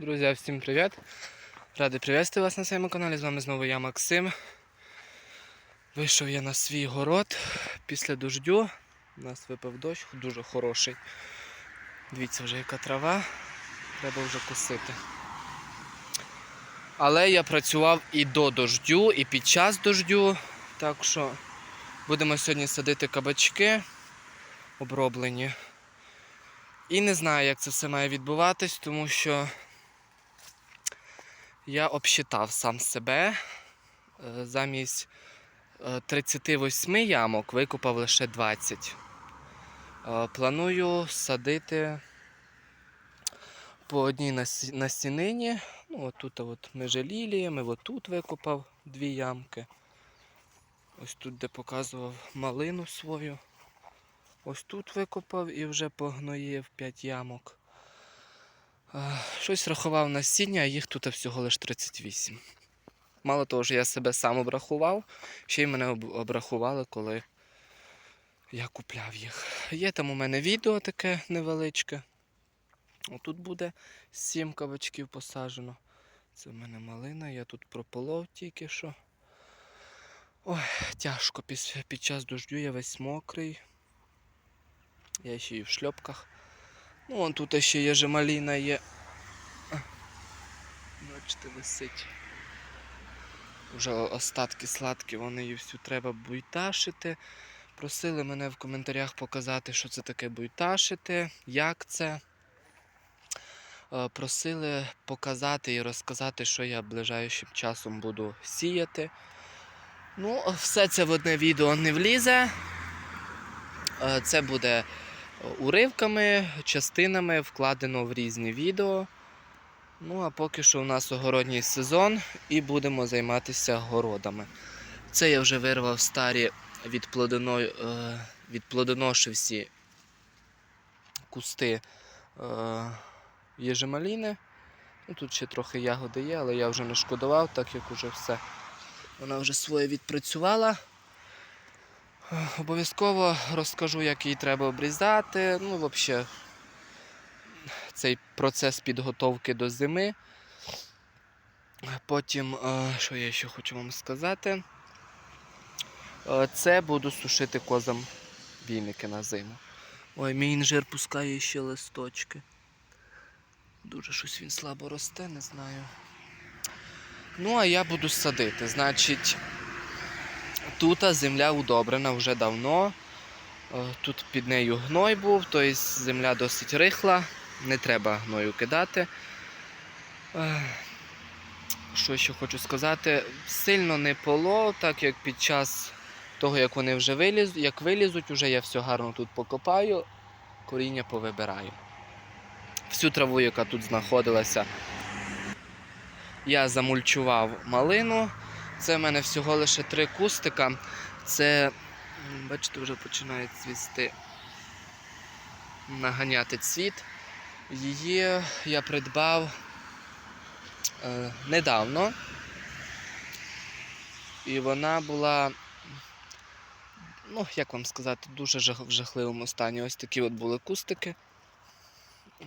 Друзі, всім привіт! Радий привітати вас на своєму каналі. З вами знову я Максим. Вийшов я на свій город після дождю. У нас випав дощ, дуже хороший. Дивіться вже яка трава. Треба вже косити. Але я працював і до дождю, і під час дождю. Так що будемо сьогодні садити кабачки оброблені. І не знаю, як це все має відбуватись, тому що я обсчитав сам себе. Е, Замість е, 38 ямок викопав лише 20. Е, Планую садити по одній насінині. Ну, от тут от межи ліліями, от тут викопав дві ямки. Ось тут, де показував малину свою. Ось тут викопав і вже погноїв 5 ямок. Щось рахував насіння, а їх тут всього лише 38. Мало того, що я себе сам обрахував, ще й мене обрахували, коли я купляв їх. Є там у мене відео таке невеличке. Отут буде 7 кабачків посаджено. Це в мене малина, я тут прополов тільки що. Ой, тяжко після, під час дождю я весь мокрий. Я ще й в шльопках. Ну, вон тут ще є жемаліна є. Бачите, висить. Вже остатки сладкі, вони її всю треба буйташити. Просили мене в коментарях показати, що це таке буйташити, як це. Е, Просили показати і розказати, що я ближайшим часом буду сіяти. Ну, все це в одне відео не влізе. Е, Це буде уривками, частинами вкладено в різні відео. Ну, а поки що у нас огородній сезон і будемо займатися городами. Це я вже вирвав старі від, плодоно... е, від плодоноші всі кусти е, єжемаліни. Ну, тут ще трохи ягоди є, але я вже не шкодував, так як уже все. Вона вже своє відпрацювала. Обов'язково розкажу, як її треба обрізати. Ну, взагалі, цей процес підготовки до зими. Потім, е, що я ще хочу вам сказати, Е, це буду сушити козам віники на зиму. Ой, мій інжир пускає ще листочки. Дуже щось він слабо росте, не знаю. Ну, а я буду садити. Значить, тут земля удобрена вже давно. Е, Тут під нею гной був, тобто земля досить рихла, не треба гною кидати. Е, Що ще хочу сказати? Сильно не полов, так як під час того, як вони вже вилізуть, як вилізуть, вже я все гарно тут покопаю, коріння повибираю. Всю траву, яка тут знаходилася, я замульчував малину. Це в мене всього лише три кустика. Це, бачите, вже починає цвісти, наганяти цвіт. Її я придбав е, недавно. І вона була, ну, як вам сказати, дуже жах- в жахливому стані. Ось такі от були кустики.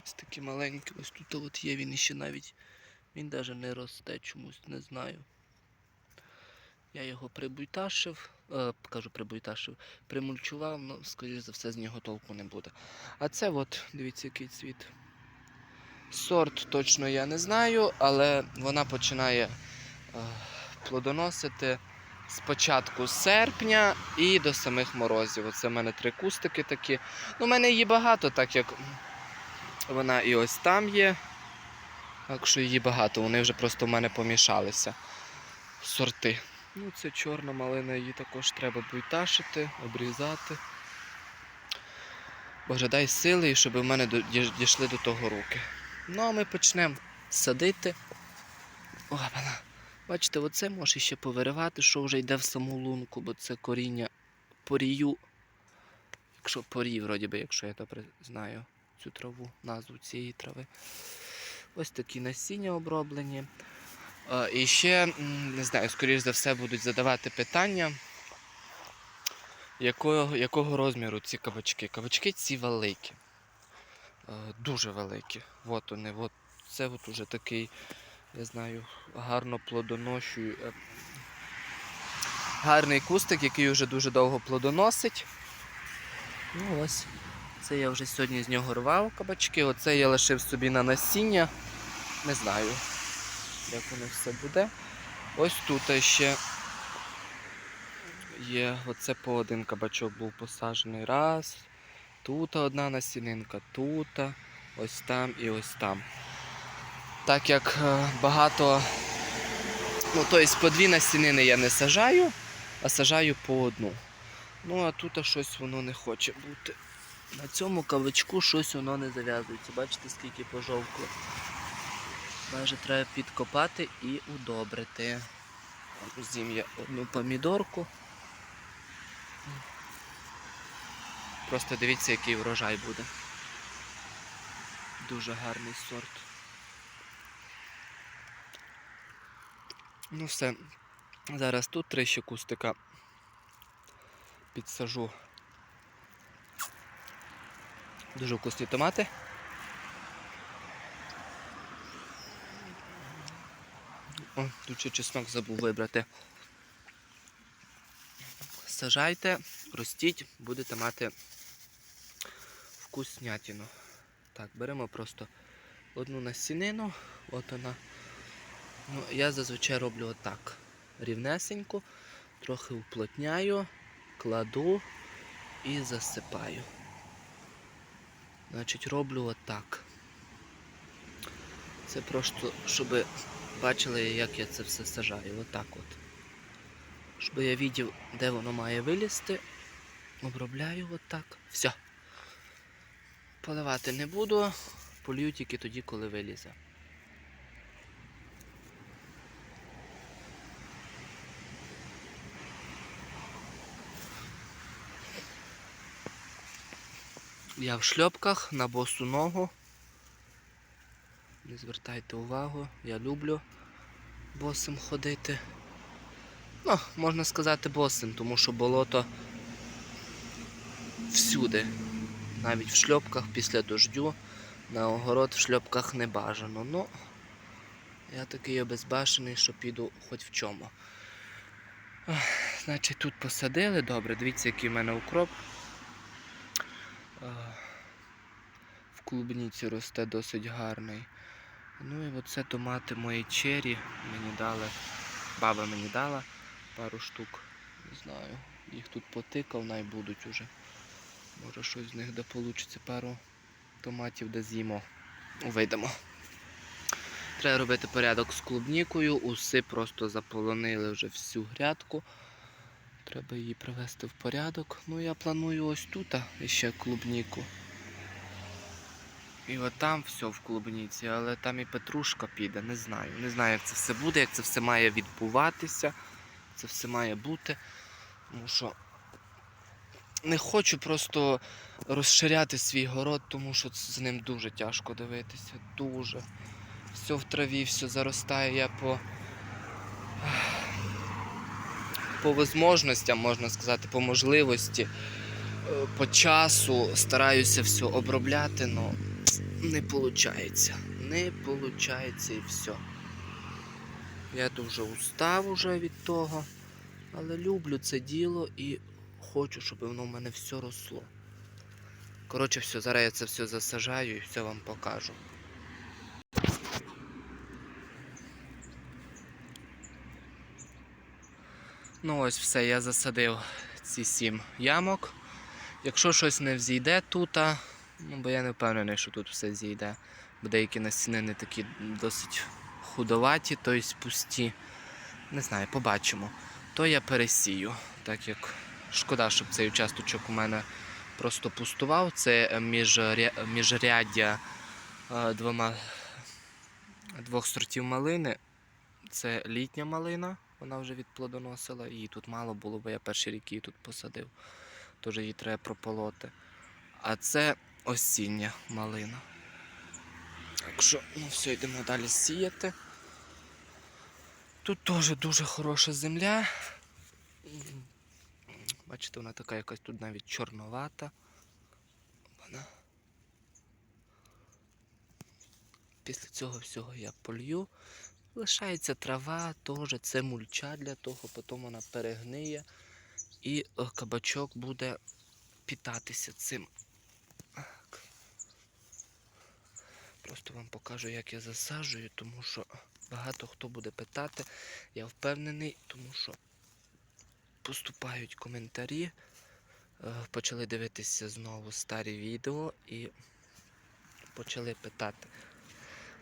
Ось такі маленькі. Ось тут от є він іще навіть. Він навіть не росте чомусь, не знаю. Я його прибуйташив, е, кажу прибуйташив, примульчував, ну, скоріш за все, з нього толку не буде. А це от, дивіться, який цвіт. Сорт точно я не знаю, але вона починає е, плодоносити з початку серпня і до самих морозів. Оце в мене три кустики такі. Ну, у мене її багато, так як вона і ось там є. Так що її багато, вони вже просто в мене помішалися. Сорти. Ну, це чорна малина, її також треба буйташити, обрізати. Боже, дай сили, і щоб в мене дійшли до того руки. Ну, а ми почнемо садити. О, вона. Бачите, оце може ще повиривати, що вже йде в саму лунку, бо це коріння порію. Якщо порій, вроді би, якщо я добре знаю цю траву, назву цієї трави. Ось такі насіння оброблені. Е, І ще, не знаю, скоріш за все будуть задавати питання, якого, якого розміру ці кабачки. Кабачки ці великі. Е, Дуже великі. От вони, от це от уже такий, я знаю, гарно плодоношую. е, Гарний кустик, який вже дуже довго плодоносить. Ну ось, це я вже сьогодні з нього рвав кабачки. Оце я лишив собі на насіння. Не знаю, як воно все буде. Ось тут ще є оце по один кабачок був посаджений. Раз. Тут одна насінинка, тут, ось там і ось там. Так як е, багато, ну тобто по дві насінини я не сажаю, а сажаю по одну. Ну а тут щось воно не хоче бути. На цьому кавичку щось воно не зав'язується. Бачите, скільки пожовкло. Майже треба підкопати і удобрити. Зім я одну помідорку. Просто дивіться, який врожай буде. Дуже гарний сорт. Ну все. Зараз тут три ще кустика підсажу. Дуже вкусні томати. О, тут ще чеснок забув вибрати. Сажайте, ростіть, будете мати вкуснятину. Так, беремо просто одну насінину, от вона. Ну, я зазвичай роблю отак. Рівнесенько, трохи уплотняю, кладу і засипаю. Значить, роблю отак. Це просто, щоб бачили, як я це все сажаю. Отак от. Щоб я бачив, де воно має вилізти. Обробляю отак. Все. Поливати не буду, полью тільки тоді, коли вилізе. Я в шльопках на босу ногу. Не звертайте увагу, я люблю босим ходити. Ну, можна сказати босим, тому що болото всюди. Навіть в шльопках після дождю на огород в шльопках не бажано. Ну, я такий обезбашений, що піду хоч в чому. Значить, тут посадили, добре, дивіться, який в мене укроп. В клубніці росте досить гарний. Ну і оце томати мої чері мені дали. Баба мені дала пару штук. Не знаю. Їх тут потикав, най будуть уже. Може щось з них де вийде пару томатів, де з'їмо. Вийдемо. Треба робити порядок з клубнікою. Уси просто заполонили вже всю грядку. Треба її привести в порядок. Ну я планую ось тут ще клубніку. І от там все в клубніці, але там і петрушка піде, не знаю. Не знаю, як це все буде, як це все має відбуватися. Це все має бути. Тому що не хочу просто розширяти свій город, тому що з ним дуже тяжко дивитися. Дуже. Все в траві, все заростає. Я по, по возможностям, можна сказати, по можливості, е, по часу стараюся все обробляти, але не виходить. Не виходить і все. Я дуже устав уже від того, але люблю це діло і хочу, щоб воно в мене все росло. Коротше, все, зараз я це все засажаю і все вам покажу. Ну ось все, я засадив ці сім ямок. Якщо щось не взійде тут, ну бо я не впевнений, що тут все зійде. Бо деякі насінини такі досить худоваті, тобто пусті. Не знаю, побачимо. То я пересію, так як шкода, щоб цей участочок у мене просто пустував. Це міжря- міжряддя е, двома, двох сортів малини. Це літня малина, вона вже відплодоносила. Її тут мало було, бо я перші рік її тут посадив. Тож її треба прополоти. А це осіння малина. Так що, ну все, йдемо далі сіяти. Тут теж дуже хороша земля. Бачите, вона така якась тут навіть чорновата. Вона. Після цього всього я полью. Лишається трава, теж це мульча для того, потім вона перегниє і е, кабачок буде питатися цим. Так. Просто вам покажу, як я засаджую, тому що багато хто буде питати. Я впевнений, тому що поступають коментарі. е, Почали дивитися знову старі відео і почали питати.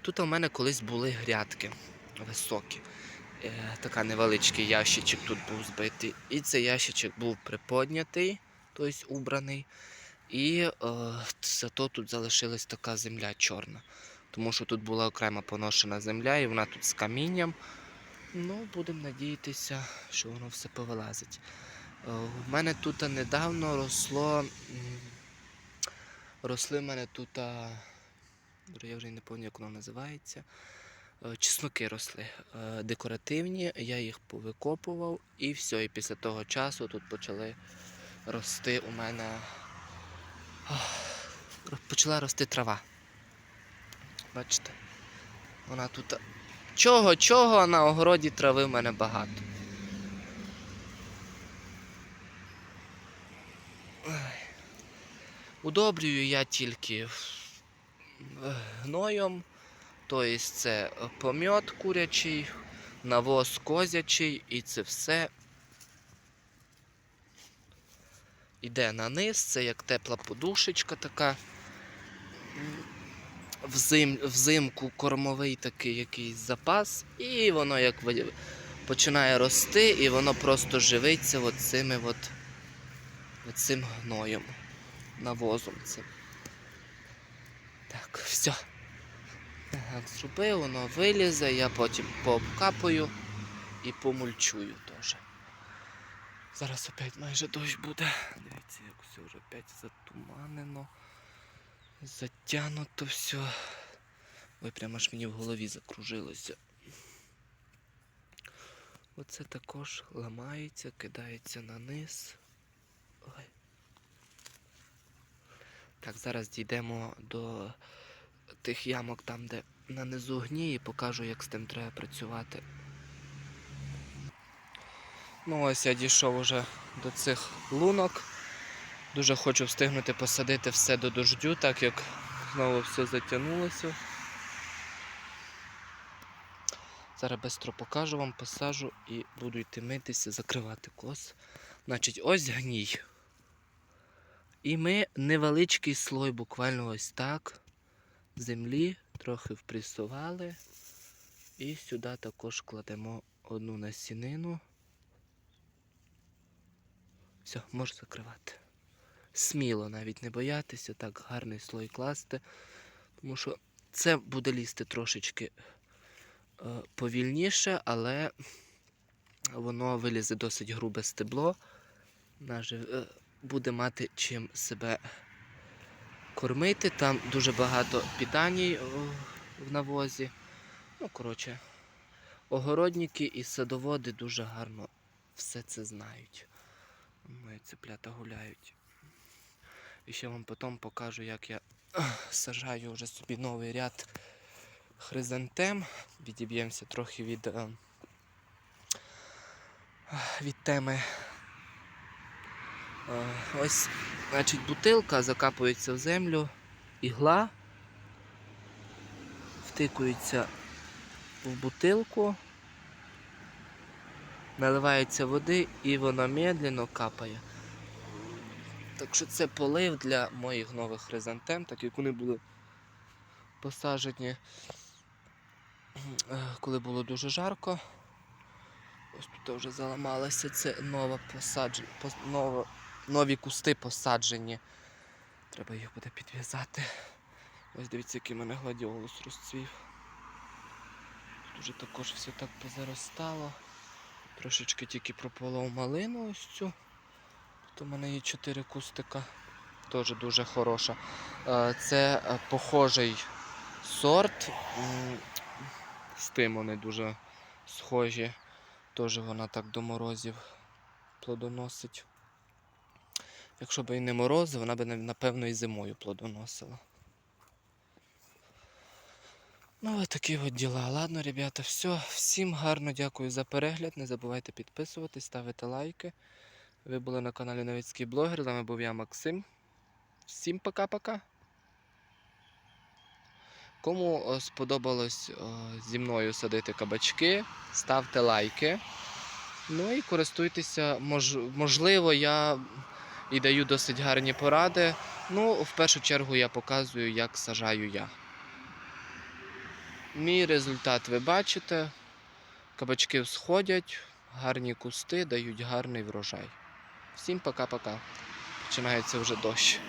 Тут у мене колись були грядки високі. Е, Така невеличкий ящичок тут був збитий. І цей ящичок був приподнятий, тобто убраний. І е, зато тут залишилась така земля чорна. Тому що тут була окрема поношена земля, і вона тут з камінням. Ну, будемо надіятися, що воно все повилазить. Е, У мене тут недавно росло. Росли в мене тут. Я вже не пам'ятаю, як воно називається. Е, Чесноки росли е, декоративні, я їх повикопував і все. І після того часу тут почали рости у мене. Почала рости трава. Бачите? Вона тут. Чого, чого, на огороді трави в мене багато. Удобрюю я тільки гноєм, тобто це помьот курячий, навоз козячий, і це все йде на низ, це як тепла подушечка така. Взим, взимку кормовий такий якийсь запас, і воно як починає рости, і воно просто живиться от цими от, от цим гноєм, навозом цим. Так, все. Так, зробив, воно вилізе, я потім пообкапаю і помульчую теж. Зараз опять майже дощ буде. Дивіться, як все вже опять затуманено. Затягнуто все. Ой, прямо аж мені в голові закружилося. Оце також ламається, кидається на низ. Ой. Так, зараз дійдемо до тих ямок там, де на низу гніє, покажу, як з тим треба працювати. Ну ось я дійшов уже до цих лунок. Дуже хочу встигнути посадити все до дождю, так як знову все затягнулося. Зараз швидко покажу вам, посажу і буду йти митися, закривати кос. Значить, ось гній. І ми невеличкий слой, буквально ось так, землі трохи впресували. І сюди також кладемо одну насінину. Все, можу закривати. Сміло навіть не боятися, так гарний слой класти. Тому що це буде лізти трошечки е, повільніше, але воно вилізе досить грубе стебло. Наже, е, буде мати чим себе кормити. Там дуже багато піданій в навозі. Ну, коротше, огородники і садоводи дуже гарно все це знають. Мої цеплята гуляють. І ще вам потім покажу, як я сажаю вже собі новий ряд хризантем. Відіб'ємося трохи від, е, від теми. Е, Ось, значить, бутилка закапується в землю, ігла, втикується в бутилку, наливається води і воно медленно капає. Так що це полив для моїх нових хризантем, так як вони були посаджені, е, коли було дуже жарко. Ось тут вже заламалося. Це нова посадження, ново, нові кусти посаджені. Треба їх буде підв'язати. Ось дивіться, який в мене гладіолус розцвів. Тут уже також все так позаростало. Трошечки тільки прополов малину ось цю. Тут у мене є 4 кустика. Теж дуже хороша. Е, Це е, похожий сорт. З тим вони дуже схожі. Теж вона так до морозів плодоносить. Якщо б і не морози, вона б напевно і зимою плодоносила. Ну, от такі от діла. Ладно, ребята, все. Всім гарно дякую за перегляд. Не забувайте підписуватись, ставити лайки. Ви були на каналі Новицький блогер. З вами був я, Максим. Всім пока-пока. Кому е, сподобалось е, зі мною садити кабачки, ставте лайки. Ну і користуйтеся. Мож, можливо, я і даю досить гарні поради. Ну, в першу чергу я показую, як сажаю я. Мій результат ви бачите. Кабачки всходять, гарні кусти дають гарний врожай. Всім пока-пока. Починається вже дощ.